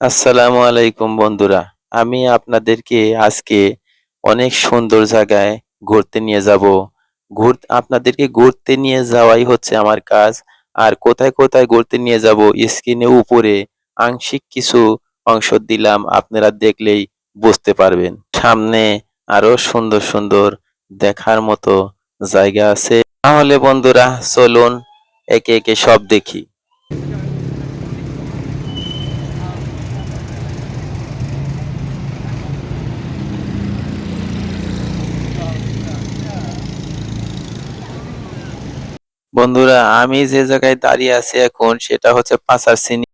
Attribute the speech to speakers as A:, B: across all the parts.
A: আসসালামু আলাইকুম বন্ধুরা। আমি আপনাদেরকে আজকে অনেক সুন্দর জায়গায় ঘুরতে নিয়ে যাব। ঘুর আপনাদেরকে ঘুরতে নিয়ে যাওয়াই হচ্ছে আমার কাজ। আর কোথায় কোথায় ঘুরতে নিয়ে যাব স্ক্রিনে উপরে আংশিক কিছু অংশ দিলাম, আপনারা দেখলেই বুঝতে পারবেন। সামনে আরও সুন্দর সুন্দর দেখার মতো জায়গা আছে। তাহলে বন্ধুরা, চলুন একে একে সব দেখি। বন্ধুরা, আমি যে জায়গায় দাঁড়িয়ে আছি এখন, সেটা হচ্ছে পাঁচার সিনি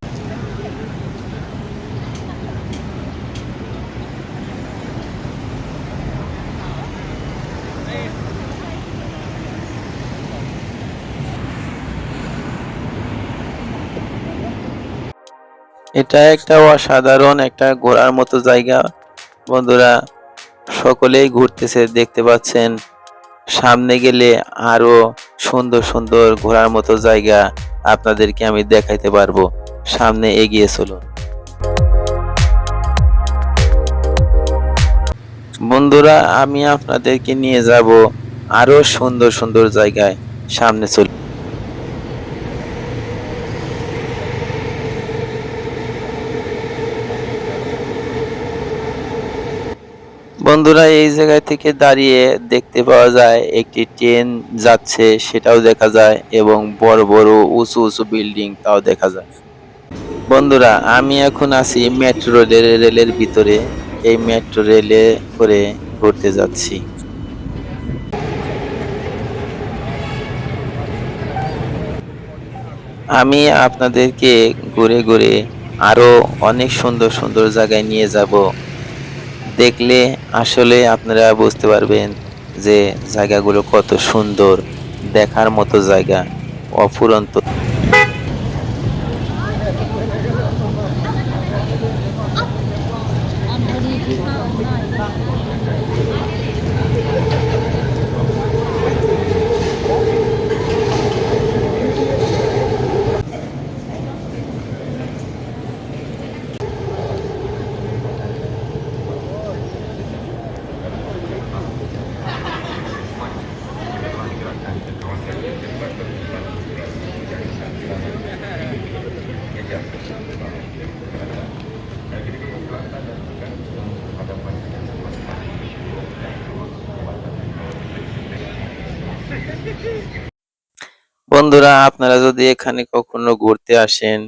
A: এটা একটা অসাধারণ একটা ঘোরার মতো জায়গা। বন্ধুরা, সকলেই ঘুরতেছে, দেখতে পাচ্ছেন। সামনে গেলে আরও সুন্দর সুন্দর ঘোরার মতো জায়গা আপনাদেরকে আমি দেখাইতে পারব। সামনে এগিয়ে চলুন। বন্ধুরা, আমি আপনাদেরকে নিয়ে যাব আরও সুন্দর সুন্দর জায়গায়। সামনে চলুন। বন্ধুরা, এই জায়গা থেকে দাঁড়িয়ে দেখতে পাওয়া যায়, একটি ট্রেন যাচ্ছে, সেটাও দেখা যায় এবং বড় বড়, উঁচু উঁচু বিল্ডিং তাও দেখা যায়। বন্ধুরা, আমি এখন আছি মেট্রো রেলের ভিতরে। এই মেট্রো রেলে করে ঘুরতে যাচ্ছি। আমি আপনাদেরকে ঘুরে ঘুরে আরও অনেক সুন্দর সুন্দর জায়গায় নিয়ে যাব। দেখলে আসলে আপনারা বুঝতে পারবেন যে জায়গাগুলো কত সুন্দর দেখার মতো জায়গা অফুরন্ত বন্ধুরা, আপনারা যদি এখানে কখনো ঘুরতে আসেন,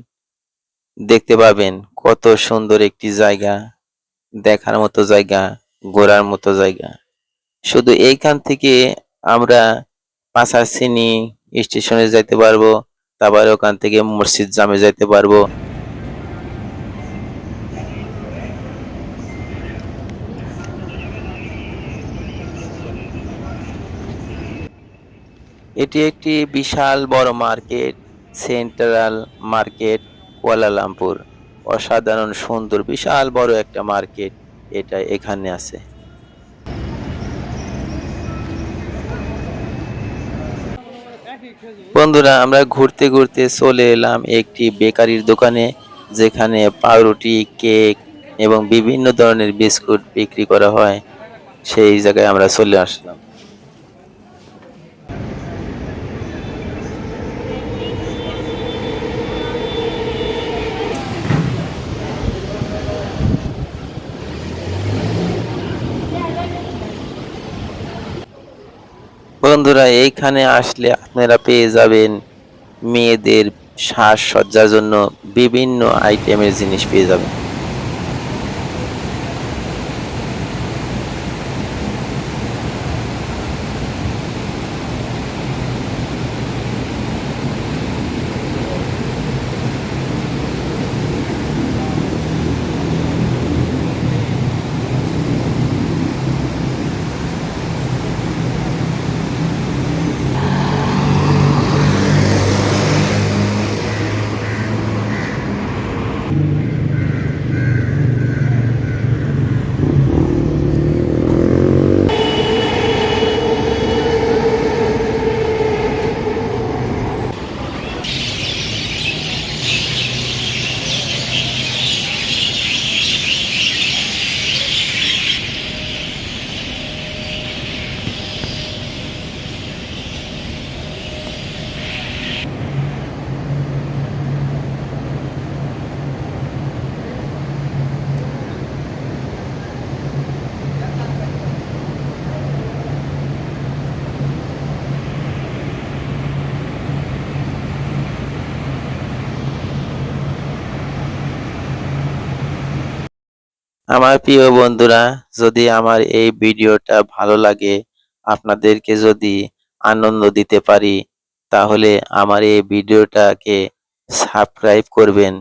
A: দেখতে পাবেন কত সুন্দর একটি জায়গা, দেখার মতো জায়গা, ঘোরার মতো জায়গা। শুধু এইখান থেকে আমরা পাঁচারছিনি স্টেশনে যাইতে পারব, তারপরে ওখান থেকে মসজিদ জামে যাইতে পারব। এটি একটি বিশাল বড় মার্কেট, সেন্ট্রাল মার্কেট, কুয়ালালামপুর। অসাধারণ, সুন্দর, বিশাল বড় একটা মার্কেট এটা এখানে আছে। বন্ধুরা, আমরা ঘুরতে ঘুরতে চলে এলাম একটি বেকারির দোকানে, যেখানে পাউরুটি, কেক এবং বিভিন্ন ধরনের বিস্কুট বিক্রি করা হয়। সেই জায়গায় আমরা চলে আসলাম। বন্ধুরা এইখানে আসলে আপনারা পেয়ে যাবেন মেয়েদের সাজসজ্জার জন্য বিভিন্ন আইটেমের জিনিস পেয়ে যাবেন। আমার প্রিয় বন্ধুরা, যদি আমার এই ভিডিওটা ভালো লাগে, আপনাদেরকে যদি আনন্দ দিতে পারি, তাহলে আমার এই ভিডিওটাকে সাবস্ক্রাইব করবেন।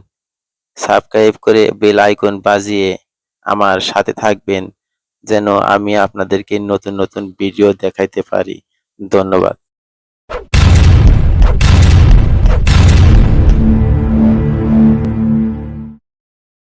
A: সাবস্ক্রাইব করে বেল আইকন বাজিয়ে আমার সাথে থাকবেন, যেন আমি আপনাদেরকে নতুন নতুন ভিডিও দেখাইতে পারি। ধন্যবাদ।